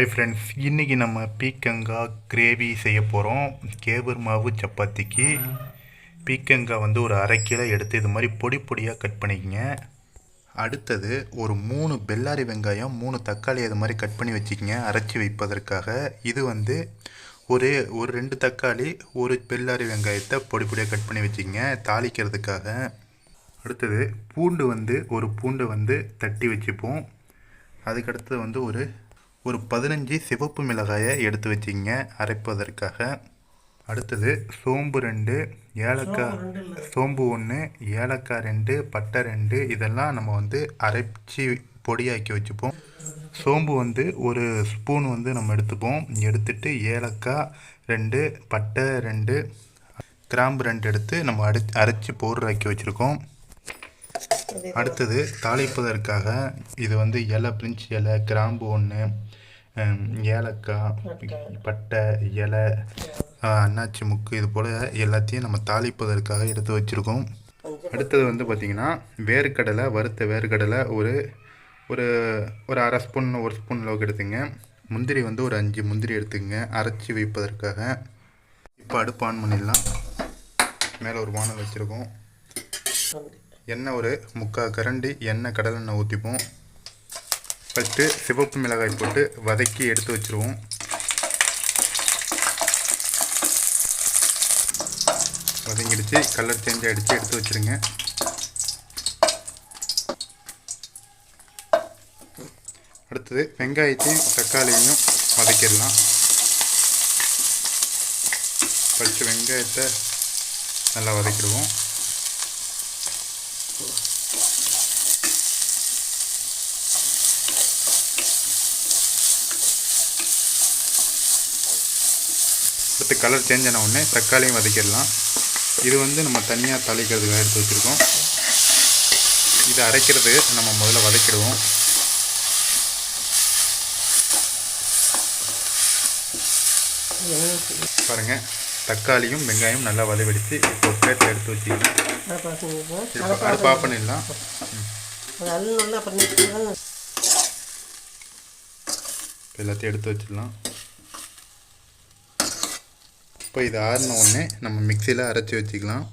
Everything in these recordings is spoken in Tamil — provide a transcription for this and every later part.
ஹாய் ஃப்ரெண்ட்ஸ் இன்றைக்கி நம்ம பீக்கங்காய் கிரேவி செய்ய போகிறோம் கேவர் மாவு சப்பாத்திக்கு. பீக்கங்காய் வந்து ஒரு அரை கிலோ எடுத்து இது மாதிரி பொடி பொடியாக கட் பண்ணிக்கங்க. அடுத்தது ஒரு மூணு பெல்லாரி வெங்காயம் மூணு தக்காளி அது மாதிரி கட் பண்ணி வச்சுக்கங்க அரைச்சி வைப்பதற்காக. இது வந்து ஒரு ஒரு ரெண்டு தக்காளி ஒரு பெல்லாரி வெங்காயத்தை பொடி பொடியாக கட் பண்ணி வச்சுக்கங்க தாளிக்கிறதுக்காக. அடுத்தது பூண்டு வந்து ஒரு பூண்டை வந்து தட்டி வச்சுப்போம். அதுக்கடுத்து வந்து ஒரு ஒரு பதினஞ்சு சிவப்பு மிளகாயை எடுத்து வச்சிங்க. அரைப்பதற்காக. அடுத்தது சோம்பு ரெண்டு ஏலக்காய் சோம்பு ஒன்று ஏலக்காய் ரெண்டு பட்டை ரெண்டு. இதெல்லாம் நம்ம வந்து அரைச்சி பொடியாக்கி வச்சுப்போம். சோம்பு வந்து ஒரு ஸ்பூன் வந்து நம்ம எடுத்துப்போம். எடுத்துட்டு ஏலக்காய் ரெண்டு பட்டை ரெண்டு கிராம்பு ரெண்டு எடுத்து நம்ம அரை அரைச்சி பவுடர் ஆக்கி வச்சுருக்கோம். அடுத்தது தாளிப்பதற்காக இது வந்து இலை பிரிஞ்ச் இலை கிராம்பு ஒன்று ஏலக்காய் பட்டை இலை அன்னாச்சி முக்கு இது போல் எல்லாத்தையும் நம்ம தாளிப்பதற்காக எடுத்து வச்சுருக்கோம். அடுத்தது வந்து பார்த்திங்கன்னா வேர்க்கடலை வறுத்த வேர்க்கடலை ஒரு ஒரு ஒரு அரை ஸ்பூன் ஒரு ஸ்பூன் அளவுக்கு எடுத்துங்க. முந்திரி வந்து ஒரு அஞ்சு முந்திரி எடுத்துக்கங்க அரைச்சி வைப்பதற்காக. இப்போ அடுப்பு ஆன் பண்ணிடலாம். மேலே ஒரு வானல் வச்சுருக்கோம். எண்ணெய் ஒரு முக்கால் கரண்டி எண்ணெய் கடலெண்ணெய் ஊற்றிப்போம் ஃபஸ்ட்டு சிவப்பு மிளகாய் போட்டு வதக்கி எடுத்து வச்சுருவோம். வதங்கிடுச்சு. கலர் சேஞ்ச் ஆகிடுச்சு எடுத்து வச்சுருங்க. அடுத்தது வெங்காயத்தையும் தக்காளியையும் வதக்கிடலாம். ஃபஸ்ட்டு வெங்காயத்தை நல்லா வதக்கிடுவோம். கலர் சேஞ்ச் ஆன உடனே தக்காளியும் வதக்கிடலாம். இது வந்து நம்ம தனியாக தாளிக்கிறதுக்காக எடுத்து வச்சுருக்கோம். இதை அரைக்கிறது நம்ம முதல்ல வதக்கிடுவோம். பாருங்கள் தக்காளியும் வெங்காயம் நல்லா வதவடித்து இப்போ பிளேட்டில் எடுத்து வச்சுக்கலாம். அடுப்பு ஆஃப் பண்ணிடலாம். எல்லாத்தையும் எடுத்து வச்சிடலாம். இப்போ இது ஆறின உடனே நம்ம மிக்சியில் அரைச்சி வச்சுக்கலாம்.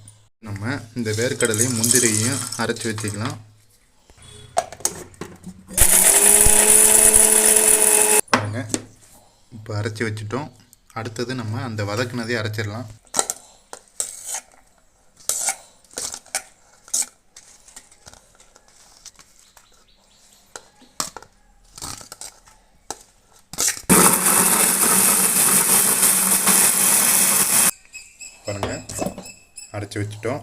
நம்ம இந்த வேர்க்கடலையும் முந்திரியையும் அரைச்சி வச்சுக்கலாம். பாருங்கள் இப்போ அரைச்சி வச்சுட்டோம். அடுத்தது நம்ம அந்த வதக்குனதையும் அரைச்சிடலாம். பாருங்கள் அரைச்சி வச்சுட்டோம்.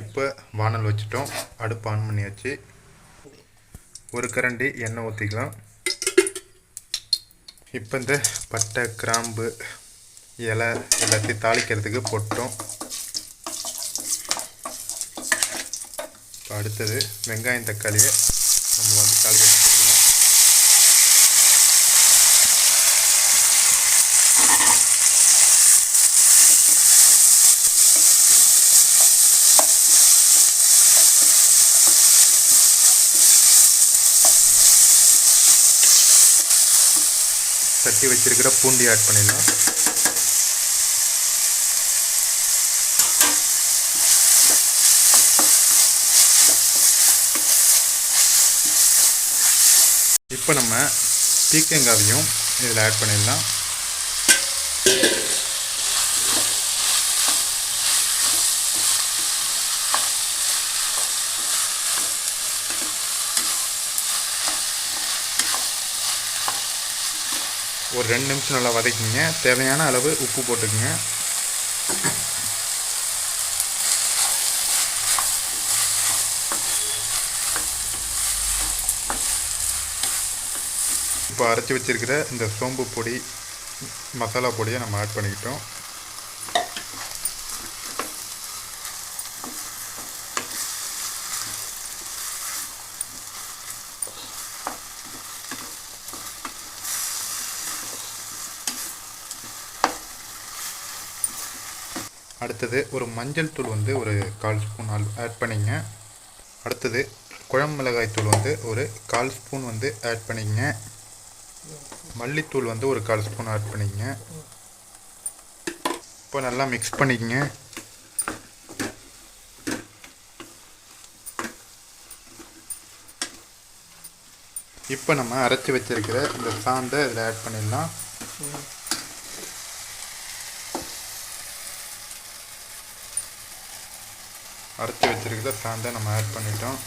இப்போ வானல் வச்சுட்டோம். அடுப்பு ஆன் பண்ணியாச்சு. ஒரு கரண்டி எண்ணெய் ஊற்றிக்கலாம் இப்போ இந்த பட்டை கிராம்பு இலை எல்லாத்தையும் தாளிக்கிறதுக்கு போட்டோம். இப்போ அடுத்தது வெங்காயம் தக்காளியை நம்ம வந்து தாளிக்க வச்சுக்கலாம் தட்டி வச்சிருக்கிற பூண்டி ஆட் பண்ணிடலாம். இப்போ நம்ம பீக்கங்காவையும் இதில் ஆட் பண்ணிடலாம். ஒரு ரெண்டு நிமிஷம் நல்லா வதக்கிங்க. தேவையான அளவு உப்பு போட்டுக்குங்க. இப்போ அரைச்சி வச்சிருக்கிற இந்த சோம்பு பொடி மசாலா பொடியை நம்ம ஆட் பண்ணிக்கிட்டோம். அடுத்தது ஒரு மஞ்சள் தூள் வந்து ஒரு கால் ஸ்பூன் ஆட் பண்ணிங்க. அடுத்தது குழம்பு மிளகாய் தூள் வந்து ஒரு கால் ஸ்பூன் வந்து ஆட் பண்ணிக்கங்க மல்லித்தூள் வந்து ஒரு கால் ஸ்பூன் ஆட் பண்ணிக்கங்க இப்போ நல்லா மிக்ஸ் பண்ணிக்கங்க. இப்போ நம்ம அரைச்சி வச்சிருக்கிற இந்த சாந்தை இதில் ஆட் பண்ணிடலாம். அரைச்சி வச்சுருக்கிற சாந்தை நம்ம ஆட் பண்ணிட்டோம்.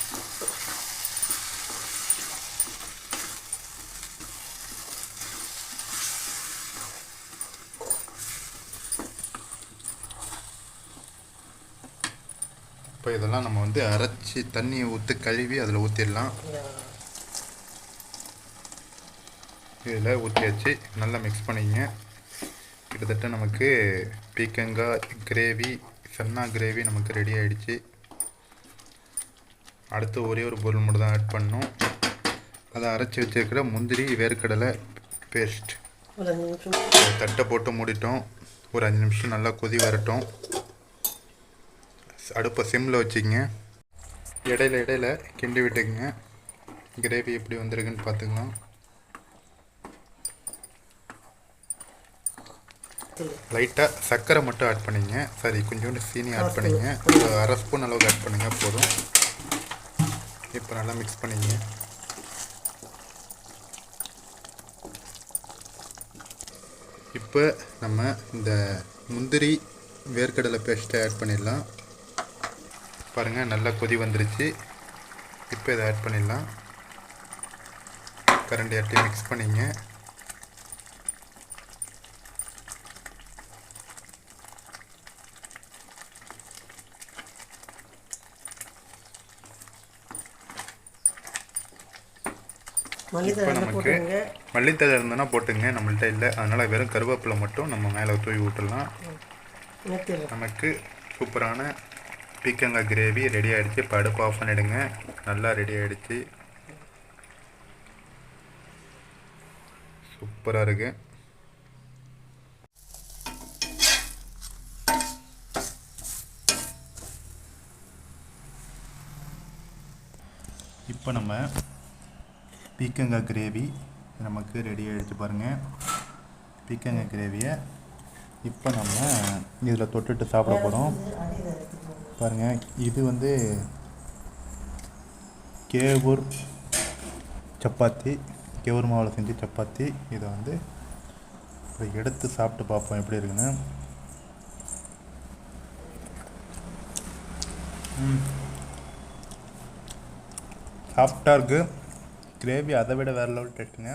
இப்போ இதெல்லாம் நம்ம வந்து அரைச்சி தண்ணியை ஊற்றி கழுவி அதில் ஊற்றிடலாம் இதில் ஊற்றியாச்சு நல்லா மிக்ஸ் பண்ணிக்கங்க கிட்டத்தட்ட நமக்கு பீக்கங்காய் கிரேவி சன்னா கிரேவி நமக்கு ரெடி ஆகிடுச்சு அடுத்து ஒரே ஒரு பொருள் மட்டும் தான் ஆட் பண்ணும் அதை அரைச்சி வச்சிருக்கிற முந்திரி வேர்க்கடலை பேஸ்ட் தட்டை போட்டு மூடிட்டோம். ஒரு அஞ்சு நிமிஷம் நல்லா கொதி வரட்டும். அடுப்பை சிம்மில் வச்சுக்கங்க. இடையில இடையில கிண்டி விட்டுக்குங்க. கிரேவி எப்படி வந்திருக்குன்னு பார்த்துக்கலாம். லைட்டாக சர்க்கரை மட்டும் ஆட் பண்ணிங்க. சாரி கொஞ்சோண்டு சீனி ஆட் பண்ணிங்க. ஒரு அரை ஸ்பூன் அளவுக்கு ஆட் பண்ணுங்க போதும். இப்போ நல்லா மிக்ஸ் பண்ணிங்க. இப்போ நம்ம இந்த முந்திரி வேர்க்கடலை பேஸ்ட்டை ஆட் பண்ணிடலாம். பாருங்கள் நல்லா கொதி வந்துருச்சு. இப்போ இதை ஆட் பண்ணிடலாம். கரண்டி ஆட்டி மிக்ஸ் பண்ணிங்க. இப்போ நமக்கு. மல்லித்தழை இருந்ததுன்னா போட்டுங்க நம்மள்ட்ட இல்லை. அதனால் வெறும் கருவேப்பிலை மட்டும் நம்ம மேலே தூவி விட்டுடலாம் நமக்கு சூப்பரான பீக்கங்காய் கிரேவி ரெடி ஆகிடுச்சு இப்போ அடுப்பு ஆஃப் பண்ணிடுங்க. நல்லா ரெடி ஆகிடுச்சு சூப்பராக இருக்கு. இப்போ நம்ம பீக்கங்காய் கிரேவி நமக்கு ரெடி ஆகிடுச்சு பாருங்கள் பீக்கங்காய் கிரேவியை இப்போ நம்ம இதில் தொட்டுட்டு சாப்பிட போகிறோம் பாருங்கள் இது வந்து கேவூர் சப்பாத்தி கேவூர் மாவில் செஞ்சு சப்பாத்தி. இதை வந்து இப்போ எடுத்து சாப்பிட்டு பார்ப்போம் எப்படி இருக்குன்னு. ம். சாஃப்டாக இருக்குது கிரேவி அதை விட வேறு லெவல் டேஸ்ட்டுங்க